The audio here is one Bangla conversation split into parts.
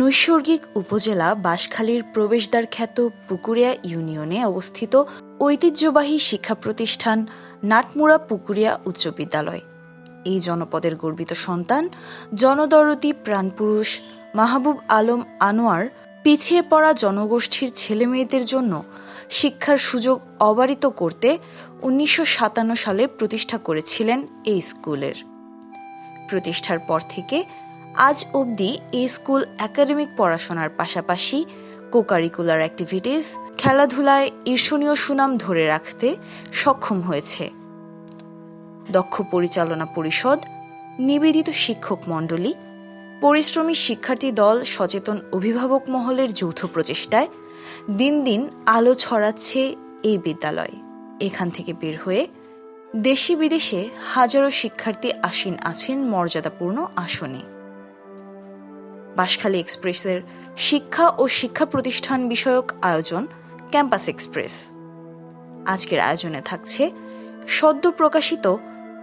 নৈসর্গিক উপজেলা বাঁশখালীর প্রবেশদ্বার খ্যাত পুকুরিয়া ইউনিয়নে অবস্থিত ঐতিহ্যবাহী শিক্ষা প্রতিষ্ঠান নাটমুড়া পুকুরিয়া উচ্চ বিদ্যালয়। এই জনপদের গর্বিত সন্তান জনদরতি প্রাণপুরুষ মাহবুব আলম আনোয়ার পিছিয়ে পড়া জনগোষ্ঠীর ছেলেমেয়েদের জন্য শিক্ষার সুযোগ অবারিত করতে উনিশশো সাতান্ন সালে প্রতিষ্ঠা করেছিলেন এই স্কুলের। প্রতিষ্ঠার পর থেকে আজ অবধি এই স্কুল একাডেমিক পড়াশোনার পাশাপাশি কোকারিকুলার অ্যাক্টিভিটিস খেলাধুলায় ঈর্ষণীয় সুনাম ধরে রাখতে সক্ষম হয়েছে। দক্ষ পরিচালনা পরিষদ, নিবেদিত শিক্ষক মণ্ডলী, পরিশ্রমী শিক্ষার্থী দল, সচেতন অভিভাবক মহলের যৌথ প্রচেষ্টায় দিন দিন আলো ছড়াচ্ছে এই বিদ্যালয়। এখান থেকে বের হয়ে দেশি বিদেশে হাজারো শিক্ষার্থী আসীন আছেন মর্যাদাপূর্ণ আসনে। বাঁশখালী এক্সপ্রেসের শিক্ষা ও শিক্ষা প্রতিষ্ঠান বিষয়ক আয়োজন ক্যাম্পাস এক্সপ্রেস। আজকের আয়োজনে থাকছে সদ্য প্রকাশিত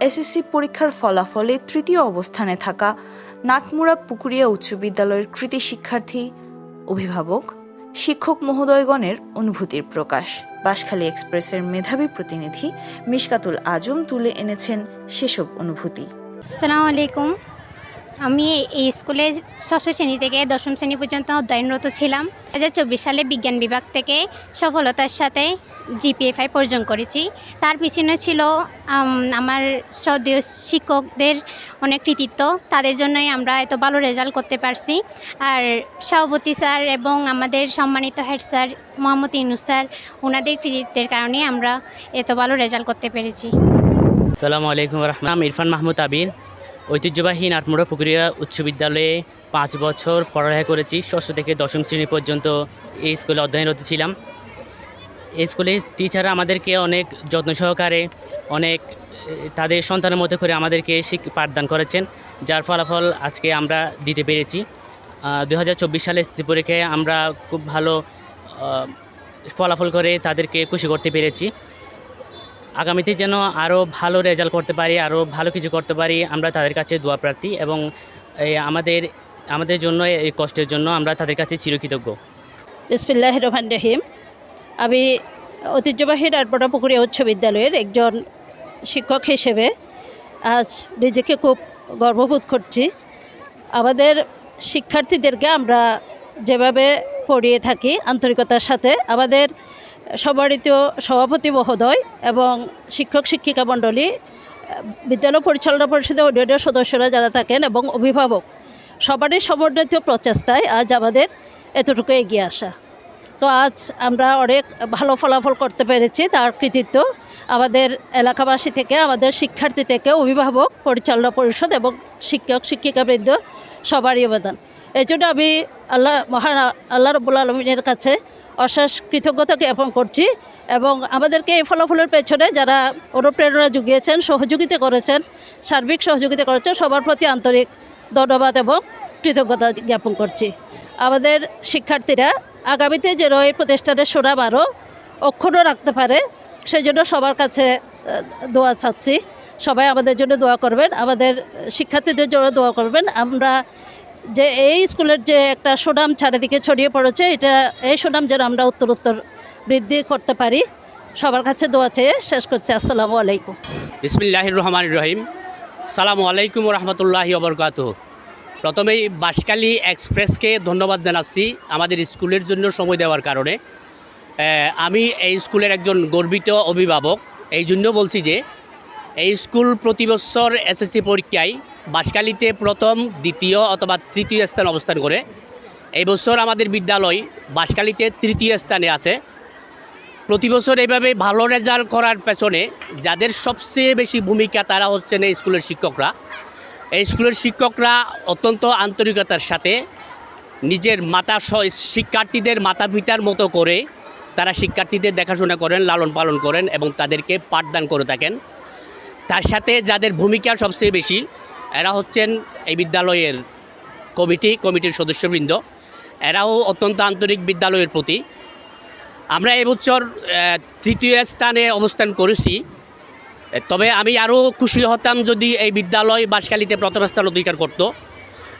এসএসসি পরীক্ষার ফলাফলে তৃতীয় অবস্থানে থাকা নাটমুড়া পুকুরিয়া উচ্চ বিদ্যালয়ের কৃতি শিক্ষার্থী, অভিভাবক, শিক্ষক মহোদয়গণের অনুভূতির প্রকাশ। বাঁশখালী এক্সপ্রেসের মেধাবী প্রতিনিধি মিশকাতুল আজম তুলে এনেছেন সেসব অনুভূতি। আসসালামু আলাইকুম। আমি এই স্কুলে ষষ্ঠ শ্রেণি থেকে দশম শ্রেণি পর্যন্ত অধ্যয়নরত ছিলাম। দু হাজার চব্বিশ সালে বিজ্ঞান বিভাগ থেকে সফলতার সাথে জিপিএফআই অর্জন করেছি। তার পিছনে ছিল আমার শ্রদ্ধেয় শিক্ষকদের অনেক কৃতিত্ব। তাদের জন্যই আমরা এত ভালো রেজাল্ট করতে পারছি। আর সভাপতি স্যার এবং আমাদের সম্মানিত head sir Mohammad Inus sir ওনাদের কৃতিত্বের কারণে আমরা এত ভালো রেজাল্ট করতে পেরেছি। সালামু আলাইকুম রহমান ইরফান মাহমুদ আবির। ঐতিহ্যবাহী নাটমোড়া পুকুরিয়া উচ্চ বিদ্যালয়ে পাঁচ বছর পড়ালেখা করেছি, ষষ্ঠ থেকে দশম শ্রেণি পর্যন্ত এই স্কুলে অধ্যয়নরত ছিলাম। এই স্কুলে টিচাররা আমাদেরকে অনেক যত্ন সহকারে, অনেক, তাদের সন্তানের মতো করে আমাদেরকে শিখ পাঠদান করেছেন, যার ফলাফল আজকে আমরা দিতে পেরেছি। দু হাজার চব্বিশ সালে এসএসসি পরীক্ষায় আমরা খুব ভালো ফলাফল করে তাদেরকে খুশি করতে পেরেছি। আগামীতে যেন আরও ভালো রেজাল্ট করতে পারি আরও ভালো কিছু করতে পারি, আমরা তাদের কাছে দোয়া প্রার্থী এবং আমাদের আমাদের জন্য, এই কষ্টের জন্য আমরা তাদের কাছে চিরকৃতজ্ঞ। বিসমিল্লাহ রহমান রহিম। আমি ঐতিহ্যবাহী রাটপটা পুকুরিয়া উচ্চ বিদ্যালয়ের একজন শিক্ষক হিসেবে আজ নিজেকে খুব গর্ববোধ করছি। আমাদের শিক্ষার্থীদেরকে আমরা যেভাবে পড়িয়ে থাকি আন্তরিকতার সাথে, আমাদের সম্মানিত সভাপতি মহোদয় এবং শিক্ষক শিক্ষিকা মণ্ডলী, বিদ্যালয় পরিচালনা পরিষদের অন্যান্য সদস্যরা যারা থাকেন এবং অভিভাবক, সবারই সমন্বিত প্রচেষ্টায় আজ আমাদের এতটুকু এগিয়ে আসা। তো আজ আমরা অনেক ভালো ফলাফল করতে পেরেছি, তার কৃতিত্ব আমাদের এলাকাবাসী থেকে, আমাদের শিক্ষার্থী থেকে, অভিভাবক, পরিচালনা পরিষদ এবং শিক্ষক শিক্ষিকাবৃন্দ সবারই অবদান। এই জন্য আমি আল্লাহ মহান আল্লাহ রবুল আলমিনের কাছে অশেষ কৃতজ্ঞতা জ্ঞাপন করছি এবং আমাদেরকে এই ফলাফলের পেছনে যারা অনুপ্রেরণা জুগিয়েছেন, সহযোগিতা করেছেন, সার্বিক সহযোগিতা করেছেন, সবার প্রতি আন্তরিক ধন্যবাদ এবং কৃতজ্ঞতা জ্ঞাপন করছি। আমাদের শিক্ষার্থীরা আগামীতে যেন এই প্রতিষ্ঠানের সুনাম আরও অক্ষুণ্ণ রাখতে পারে সেই জন্য সবার কাছে দোয়া চাচ্ছি। সবাই আমাদের জন্য দোয়া করবেন, আমাদের শিক্ষার্থীদের জন্য দোয়া করবেন। আমরা যে এই স্কুলের যে একটা সুনাম চারিদিকে ছড়িয়ে পড়েছে, এটা এই সুনাম যেন আমরা উত্তরোত্তর বৃদ্ধি করতে পারি। সবার কাছে দোয়া চেয়ে শেষ করছি। আসসালামু আলাইকুম। বিসমিল্লাহির রহমান রহিম। সালামু আলাইকুম রহমতুল্লাহি অবরকাত প্রথমেই বাঁশখালী এক্সপ্রেসকে ধন্যবাদ জানাচ্ছি আমাদের স্কুলের জন্য সময় দেওয়ার কারণে। আমি এই স্কুলের একজন গর্বিত অভিভাবক। এই জন্য বলছি যে এই স্কুল প্রতি বছর এসএসসি পরীক্ষায় বাঁশখালীতে প্রথম, দ্বিতীয় অথবা তৃতীয় স্থান অবস্থান করে। এই বছর আমাদের বিদ্যালয় বাঁশখালীতে তৃতীয় স্থানে আছে। প্রতি বছর এইভাবে ভালো রেজাল্ট করার পেছনে যাদের সবচেয়ে বেশি ভূমিকা তারা হচ্ছেন এই স্কুলের শিক্ষকরা। এই স্কুলের শিক্ষকরা অত্যন্ত আন্তরিকতার সাথে নিজের মাতা শিক্ষার্থীদের মাতা পিতার মতো করে তারা শিক্ষার্থীদের দেখাশোনা করেন লালন পালন করেন এবং তাদেরকে পাঠদান করে থাকেন। তার সাথে যাদের ভূমিকা সবচেয়ে বেশি, এরা হচ্ছেন এই বিদ্যালয়ের কমিটি, কমিটির সদস্যবৃন্দ। এরাও অত্যন্ত আন্তরিক বিদ্যালয়ের প্রতি। আমরা এবছর তৃতীয় স্থানে অবস্থান করেছি। তবে আমি আরও খুশি হতাম যদি এই বিদ্যালয় বাঁশখালীতে প্রথম স্থান অধিকার করত।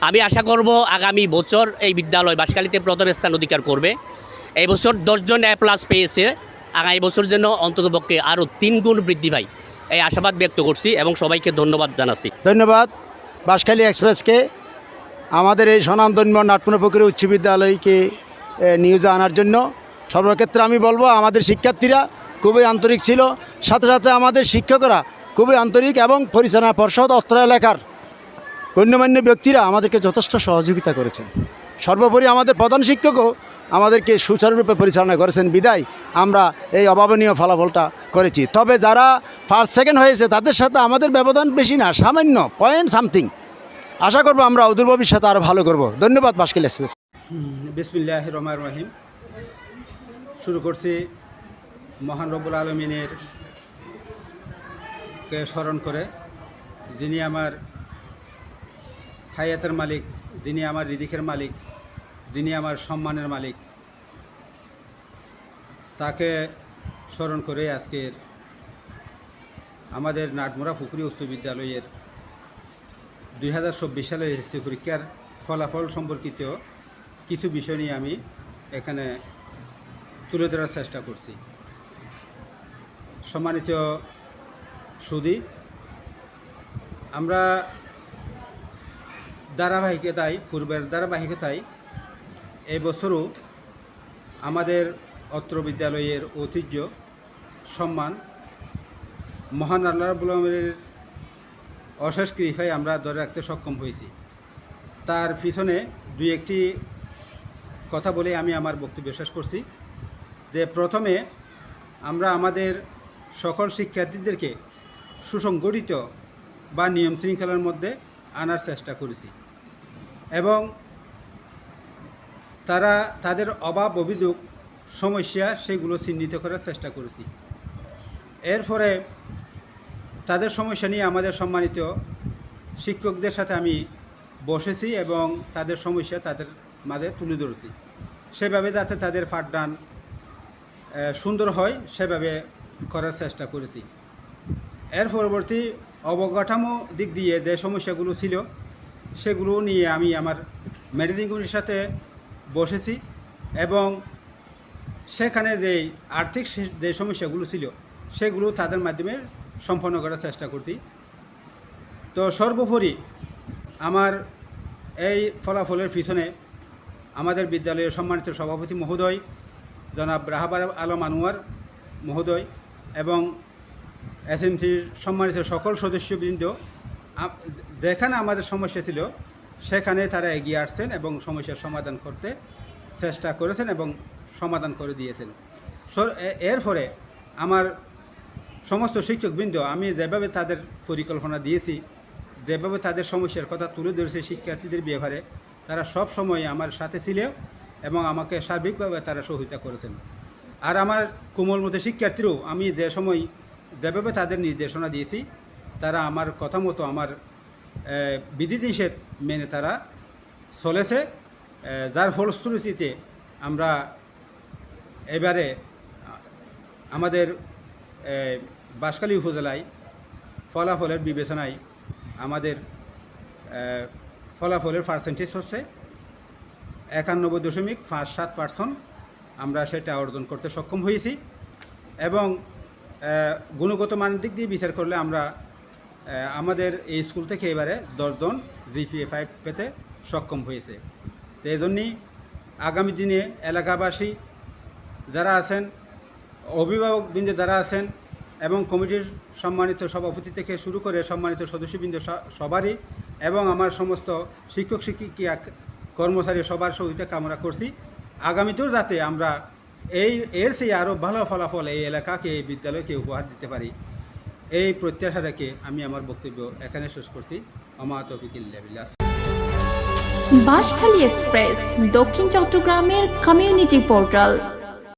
আমি আশা করব আগামী বছর এই বিদ্যালয় বাসকালিতে প্রথম স্থান অধিকার করবে। এই বছর দশজন এ প্লাস পেয়েছে। আগামী বছর যেন অন্ততপক্ষে আরও তিন গুণ বৃদ্ধি পায়। এই আশাবাদ ব্যক্ত করছি এবং সবাইকে ধন্যবাদ জানাচ্ছি। ধন্যবাদ। বাঁশখালী এক্সপ্রেসকে আমাদের এই স্বনামধন্য নাটপুরপুকুরে উচ্চ বিদ্যালয়কে নিউজে আনার জন্য সর্বক্ষেত্রে আমি বলব, আমাদের শিক্ষার্থীরা খুবই আন্তরিক ছিল। সাথে সাথে আমাদের শিক্ষকরা খুবই আন্তরিক এবং পরিচালনা পর্ষদ অত্র এলাকার গণ্যমান্য ব্যক্তিরা আমাদেরকে যথেষ্ট সহযোগিতা করেছেন। সর্বোপরি আমাদের প্রধান শিক্ষকও আমাদেরকে সুচারুরূপে পরিচালনা করেছেন। বিদায়, আমরা এই অভাবনীয় ফলাফলটা করেছি। তবে যারা ফার্স্ট সেকেন্ড হয়েছে, তাদের সাথে আমাদের ব্যবধান বেশি না, সামান্য পয়েন্ট সামথিং আশা করব আমরা অদূর ভবিষ্যতে আরও ভালো করব। ধন্যবাদ বাসকিল এক্সপ্রেস। বিসমিল্লাহ রহমান রহিম। শুরু করছি মহান রব্বুল আলমিনের কে স্মরণ করে। যিনি আমার হায়াতের মালিক, যিনি আমার রিদিকের মালিক যিনি আমার সম্মানের মালিক, তাকে স্মরণ করে আজকের আমাদের নাটমোড়া ফুকুরি উচ্চ বিদ্যালয়ের দুই হাজার চব্বিশ সালের এসএসসি পরীক্ষার ফলাফল সম্পর্কিত কিছু বিষয় নিয়ে আমি এখানে তুলে ধরার চেষ্টা করছি। সম্মানিত সুদী আমরা ধারাবাহিকতায়, পূর্বের ধারাবাহিকতায় এবছরও আমাদের অত্র বিদ্যালয়ের ঐতিহ্য, সম্মান, মহান আল্লাহ আলমের অশেষ কৃপায় আমরা ধরে রাখতে সক্ষম হয়েছি। তার পিছনে দুই একটি কথা বলে আমি আমার বক্তব্য শেষ করছি। যে প্রথমে আমরা আমাদের সকল শিক্ষার্থীদেরকে সুসংগঠিত বা নিয়ম শৃঙ্খলার মধ্যে আনার চেষ্টা করেছি এবং তারা তাদের অভাব, অভিযোগ, সমস্যা সেগুলো চিহ্নিত করার চেষ্টা করেছি। এর ফলে তাদের সমস্যা নিয়ে আমাদের সম্মানিত শিক্ষকদের সাথে আমি বসেছি এবং তাদের সমস্যা তাদের মাঝে তুলে ধরেছি। সেভাবে যাতে তাদের পাঠদান সুন্দর হয়, সেভাবে করার চেষ্টা করেছি। এর পরবর্তী অবকাঠামো দিক দিয়ে যে সমস্যাগুলো ছিল, সেগুলো নিয়ে আমি আমার মেডিসিন কমিটির সাথে বসেছি এবং সেখানে যে আর্থিক যে সমস্যাগুলো ছিল, সেগুলো তাদের মাধ্যমে সম্পন্ন করার চেষ্টা করছি। তো সর্বোপরি আমার এই ফলাফলের পিছনে আমাদের বিদ্যালয়ের সম্মানিত সভাপতি মহোদয়, জনাব রাহাবার আলম আনোয়ার মহোদয় এবং এসএমসির সম্মানিত সকল সদস্যবৃন্দ যেখানে আমাদের সমস্যা ছিল সেখানে তারা এগিয়ে আসছেন এবং সমস্যার সমাধান করতে চেষ্টা করেছেন এবং সমাধান করে দিয়েছেন। এর ফলে আমার সমস্ত শিক্ষকবৃন্দ, আমি যেভাবে তাদের পরিকল্পনা দিয়েছি, যেভাবে তাদের সমস্যার কথা তুলে ধরেছে শিক্ষার্থীদের ব্যবহারে, তারা সব সময় আমার সাথে ছিল এবং আমাকে সার্বিকভাবে তারা সহযোগিতা করেছেন। আর আমার কোমল মতো শিক্ষার্থীরাও, আমি যে সময় যেভাবে তাদের নির্দেশনা দিয়েছি, তারা আমার কথা মতো আমার বিধিনিষেধ মেনে তারা চলেছে। যার ফলশ্রুতিতে আমরা এবারে আমাদের বাঁশখালী উপজেলায় ফলাফলের বিবেচনায় আমাদের ফলাফলের পার্সেন্টেজ হচ্ছে একানব্বই দশমিক পাঁচ সাত পার্সেন্ট আমরা সেটা অর্জন করতে সক্ষম হয়েছি। এবং গুণগত মানের দিক দিয়ে বিচার করলে আমরা আমাদের এই স্কুল থেকে এবারে দশজন জিপিএ ফাইভ পেতে সক্ষম হয়েছে। তো এই জন্যই আগামী দিনে এলাকাবাসী যারা আছেন, অভিভাবকবৃন্দ যারা আছেন এবং কমিটির সম্মানিত সভাপতি থেকে শুরু করে সম্মানিত সদস্যবৃন্দ সবারই এবং আমার সমস্ত শিক্ষক শিক্ষিকা কর্মচারী সবার সহিত কামনা করছি। আগামীতেও যাতে আমরা এই, এর চেয়ে আরও ভালো ফলাফল এই এলাকাকে, এই বিদ্যালয়কে উপহার দিতে পারি। এই প্রত্যাশা রেখে আমি আমার বক্তব্য এখানে শেষ করছি। আমার ফিকিল্লাবিল্লাহ বাঁশখালী এক্সপ্রেস, দক্ষিণ চট্টগ্রামের কমিউনিটি পোর্টাল